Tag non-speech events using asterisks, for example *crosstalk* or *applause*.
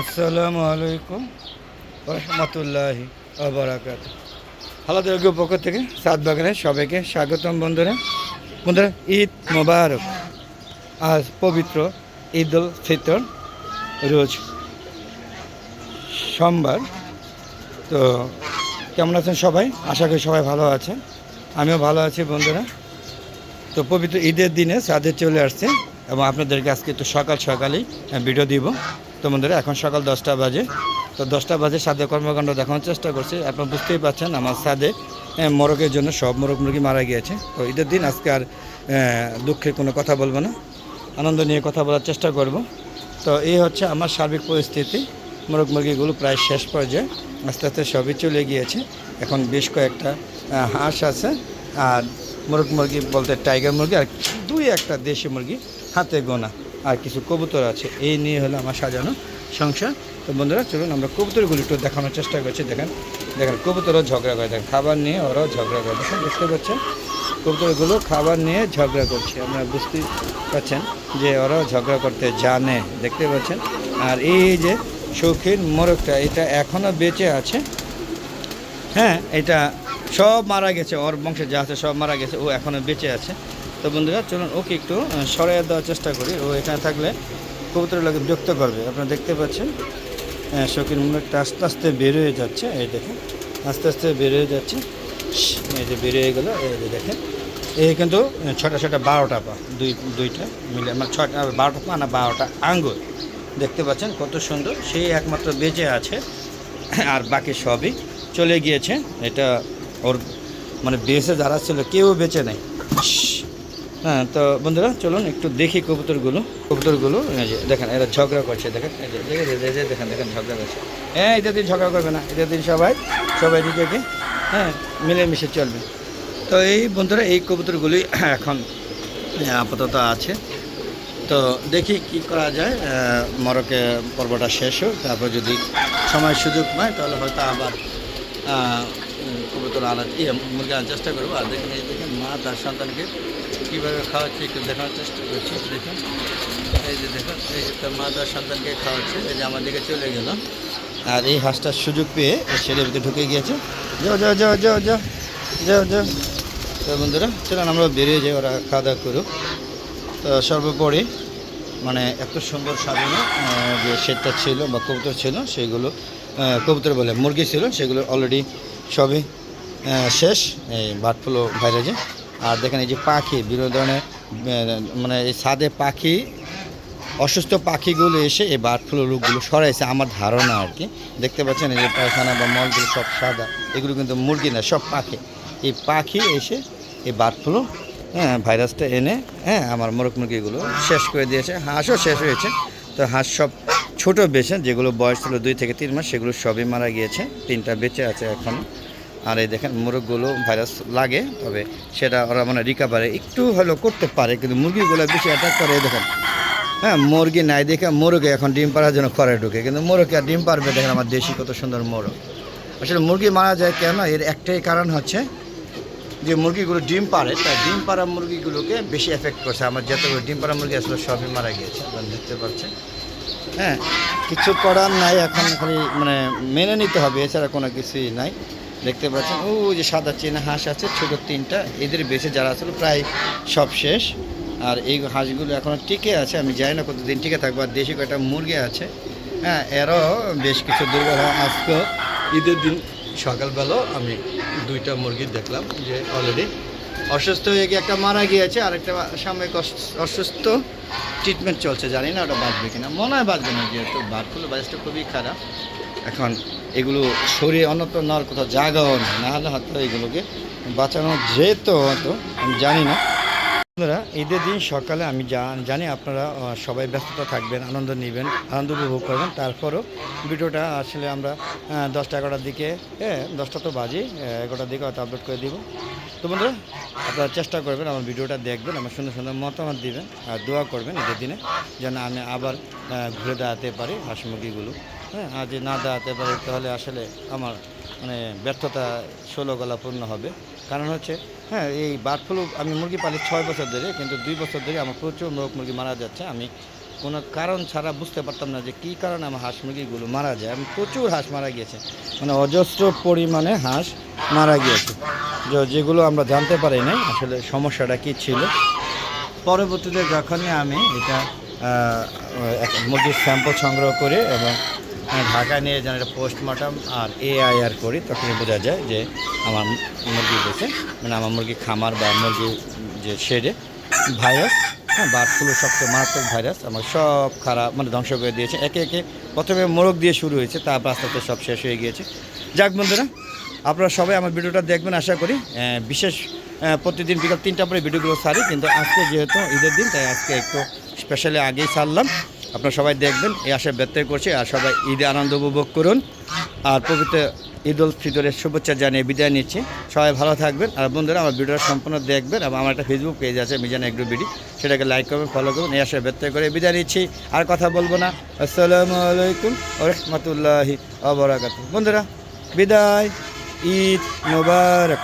আসসালামু আলাইকুম রহমতুল্লাহ আবরাকাত হালাদুর পক্ষ থেকে সাত বাগানে সবাইকে স্বাগতম বন্ধুরা। বন্ধুরা, ঈদ মোবারক। আজ পবিত্র ঈদ উল ফিতর রোজ। সোমবার। তো কেমন আছেন সবাই? আশা করি সবাই ভালো আছেন। আমিও ভালো আছি বন্ধুরা। তো পবিত্র ঈদের দিনে সাদে চলে আসছে এবং আপনাদেরকে আজকে একটু সকাল সকালেই ভিডিও দিব। তো বন্ধুরা, এখন সকাল দশটা বাজে। তো দশটা বাজে সাদে কর্মকাণ্ড দেখানোর চেষ্টা করছি। আপনারা বুঝতেই পারছেন, আমার সাদে মোরগের জন্য সব মোরগ মুরগি মারা গিয়েছে। তো ঈদের দিন আজকে আর দুঃখের কোনো কথা বলব না। আনন্দ নিয়ে কথা বলার চেষ্টা করব। তো এই হচ্ছে আমার সার্বিক পরিস্থিতি। মোরগ মুরগিগুলো প্রায় শেষ পর্যায়ে, আস্তে আস্তে সবই চলে গিয়েছে। এখন বেশ কয়েকটা হাঁস আছে। আর মোরগ মুরগি বলতে টাইগার মুরগি আর দুই একটা দেশি মুরগি হাতে গোনা। আর কিছু কবুতর আছে, এই নিয়ে হলো আমার সাজানো সংসার। তো বন্ধুরা, চলুন আমরা কবুতরগুলি একটু দেখানোর চেষ্টা করছি, দেখেন। দেখেন, কবুতরও ঝগড়া করে, দেখেন, খাবার নিয়ে ওরাও ঝগড়া করে। দেখেন, বুঝতে পারছেন? কবুতরগুলো খাবার নিয়ে ঝগড়া করছে। আপনারা বুঝতে পারছেন যে ওরাও ঝগড়া করতে জানে, দেখতে পাচ্ছেন? আর এই যে শৌখিন মোরগটা, এটা এখনও বেঁচে আছে। হ্যাঁ এটা সব মারা গেছে, ওর বংশে যা আছে সব মারা গেছে, ও এখনও বেঁচে আছে। তো বন্ধুরা, চলুন ওকে একটু সরিয়ে দেওয়ার চেষ্টা করি। ও এখানে থাকলে কবুতরের লোকে বিরক্ত করবে। আপনারা দেখতে পাচ্ছেন শৌখিন মুরগটা আস্তে আস্তে বের হয়ে যাচ্ছে। এই দেখেন, আস্তে আস্তে বের হয়ে যাচ্ছে এই যে বের হয়ে গেলো, এই যে দেখেন। এই কিন্তু ছটা ছটা বারোটা পা, দুই, দুইটা মিলে মানে ছটা, বারোটা পা না, বারোটা আঙ্গুর দেখতে পাচ্ছেন কত সুন্দর সেই একমাত্র বেঁচে আছে, আর বাকি সবই চলে গিয়েছে। এটা ওর মানে বেঁচে যারা ছিল, কেউ বেঁচে নেই। হ্যাঁ তো বন্ধুরা চলুন একটু দেখি কবুতরগুলো। কবুতরগুলো দেখেন এরা ঝগড়া করছে দেখেন দেখেন, দেখেন ঝগড়া করছে। হ্যাঁ এদের দিন ঝগড়া করবে না এদের দিন সবাই সবাই দিকে হ্যাঁ মিলেমিশে চলবে। তো এই বন্ধুরা এই কবুতরগুলি *clears throat* এখন আপাতত আছে। তো দেখি কি করা যায় মরকে পর্বটা শেষ হোক তারপর যদি সময় সুযোগ পায় তাহলে হয়তো আবার কবুতর আনার ইয়ে মুরগি আনার চেষ্টা করব। আর দেখুন, এই দেখেন মা তার সন্তানকে কীভাবে খাওয়াচ্ছে, একটু দেখানোর চেষ্টা করছি, দেখুন। এই যে দেখুন, এই যে তার মা তার সন্তানকে খাওয়াচ্ছে, এই যে আমার দিকে চলে গেল। আর এই হাঁসটার সুযোগ পেয়ে ছেলের ভিতরে ঢুকে গিয়েছে। যাও যাও যাও যাও যাও যাও যাও। তো বন্ধুরা, চলুন আমরা বেরিয়ে যাই, ওরা খাওয়া দাওয়া করুক। তো সর্বোপরি মানে এত সুন্দর সাজানো যে শেডটা ছিল বা কবুতর ছিল, সেগুলো কবুতর বলে, মুরগি ছিল, সেগুলো অলরেডি সবই শেষ, এই বার্ড ফ্লু ভাইরাসে আর দেখেন এই যে পাখি, বিভিন্ন ধরনের মানে এই ছাদে পাখি, অসুস্থ পাখিগুলো এসে এই বার্ড ফ্লু রোগগুলো সরাইছে আমার ধারণা আর কি। দেখতে পাচ্ছেন এই যে পায়খানা বা মলগুলো সব সাদা, এগুলো কিন্তু মুরগি না, সব পাখি। এই পাখি এসে এই বার্ড ফ্লু হ্যাঁ ভাইরাসটা এনে হ্যাঁ আমার মোরগ মুরগিগুলো শেষ করে দিয়েছে, হাঁসও শেষ হয়েছে। তো হাঁস সব ছোট বেছে যেগুলো বয়স ছিল দুই থেকে তিন মাস, সেগুলো সবই মারা গিয়েছে। তিনটা বেঁচে আছে এখন। আর এই দেখেন, মোরগগুলো ভাইরাস লাগে, তবে সেটা ওরা মানে রিকাভারি একটু হলেও করতে পারে, কিন্তু মুরগিগুলো বেশি অ্যাটাক করে দেখেন। হ্যাঁ মুরগি নাই দেখে মোরগে এখন ডিম পাড়ার জন্য খড়ে ঢুকে, কিন্তু মোরগে আর ডিম পারবে দেখেন আমার দেশি কত সুন্দর মোরগ। আসলে মুরগি মারা যায় কেন? এর একটাই কারণ হচ্ছে যে মুরগিগুলো ডিম পারে তাই ডিম পাড়া মুরগিগুলোকে বেশি এফেক্ট করছে। আমার যতগুলো ডিম পাড়া মুরগি আসলে সবই মারা গিয়েছে, আপনারা দেখতে পাচ্ছেন। হ্যাঁ কিছু করার নাই, এখন খালি মানে মেনে নিতে হবে, এছাড়া কোনো কিছুই নাই। দেখতে পাচ্ছেন, ও যে সাদা চেনা হাঁস আছে, ছোটো তিনটা, এদের বেশি যারা আসলে প্রায় সব শেষ। আর এই হাঁসগুলো এখনও টিকে আছে, আমি জানি না কতদিন টিকে থাকব, আর দেশি কয়েকটা মুরগি আছে। হ্যাঁ এরও বেশ কিছু দুর্বল আজকেও। ঈদের দিন সকালবেলাও আমি দুইটা মুরগি দেখলাম, যে অলরেডি অসুস্থ হয়ে গিয়ে একটা মারা গিয়েছে আর একটা সাময়িক অস- অসুস্থ ট্রিটমেন্ট চলছে, জানি না ওটা বাঁচবে কিনা। মনে হয় বাঁচবে না, যেহেতু বার্ডফ্লু ভাইরাসটা খুবই খারাপ। এখন এগুলো শরীরে অন্যত্র নেওয়ার কোথাও জায়গাও না হলে হয়তো এগুলোকে বাঁচানো যেত হয়তো, আমি জানি না। বন্ধুরা, ঈদের দিন সকালে আমি জানি আপনারা সবাই ব্যস্ততা থাকবেন, আনন্দ নেবেন, আনন্দ উপভোগ করবেন। তারপরও ভিডিওটা আসলে আমরা দশটা এগারোটার দিকে হ্যাঁ দশটা তো বাজে এগারোটার দিকে হয়তো আপলোড করে দিব। তো বন্ধুরা, আপনারা চেষ্টা করবেন আমার ভিডিওটা দেখবেন, আমার সুন্দর সুন্দর মতামত দিবেন, আর দোয়া করবেন ঈদের দিনে, যেন আমি আবার ঘুরে দাঁড়াতে পারি হাঁস মুরগিগুলো। হ্যাঁ আর যদি না দাঁড়াতে পারি, তাহলে আসলে আমার মানে ব্যর্থতা ষোলো গলা পূর্ণ হবে। কারণ হচ্ছে হ্যাঁ এই বার্ড ফ্লু, আমি মুরগি পালি ছয় বছর ধরে, কিন্তু দুই বছর ধরে আমার প্রচুর মোরগ মুরগি মারা যাচ্ছে। আমি কোনো কারণ ছাড়া বুঝতে পারতাম না যে কী কারণে আমার হাঁস মুরগিগুলো মারা যায়। আমি প্রচুর হাঁস মারা গিয়েছে। মানে অজস্র পরিমাণে হাঁস মারা গিয়েছে। যেগুলো আমরা জানতে পারি নাই, আসলে সমস্যাটা কী ছিল। পরবর্তীতে যখনই আমি এটা মুরগির স্যাম্পল সংগ্রহ করে এবং ঢাকায় নিয়ে যেন, এটা পোস্টমর্টম আর এআইআর করি, তখনই বোঝা যায় যে আমার মুরগি বেছে মানে আমার মুরগি খামার বা মুরগি যে শেডে ভাইরাস হ্যাঁ বার্ড ফ্লু সবচেয়ে মারাত্মক ভাইরাস আমার সব খারাপ মানে ধ্বংস করে দিয়েছে। একে একে প্রথমে মোরগ দিয়ে শুরু হয়েছে, তারপর আস্তে আস্তে সব শেষ হয়ে গিয়েছে। যাক বন্ধুরা, আপনারা সবাই আমার ভিডিওটা দেখবেন, আশা করি। বিশেষ প্রতিদিন বিকাল তিনটা পরে ভিডিওগুলো সারি, কিন্তু আজকে যেহেতু ঈদের দিন, তাই আজকে একটু স্পেশালি আগেই সারলাম। আপনারা সবাই দেখবেন, এই আশা ব্যক্ত করছি, আর সবাই ঈদে আনন্দ উপভোগ করুন। আর পবিত্র ঈদ উল ফিতরের শুভেচ্ছা জানিয়ে বিদায় নিচ্ছি। সবাই ভালো থাকবেন, আর বন্ধুরা, আমার ভিডিওটা সম্পূর্ণ দেখবেন, এবং আমার একটা ফেসবুক পেজ আছে, মিজান এগ্রো বিডি। সেটাকে লাইক করবেন ফলো করবেন, এই আশা ব্যক্ত করে বিদায় নিচ্ছি। আর কথা বলব না। আসসালামু আলাইকুম রহমতুল্লাহি আবরাকাত বন্ধুরা, বিদায়, ঈদ মোবারক।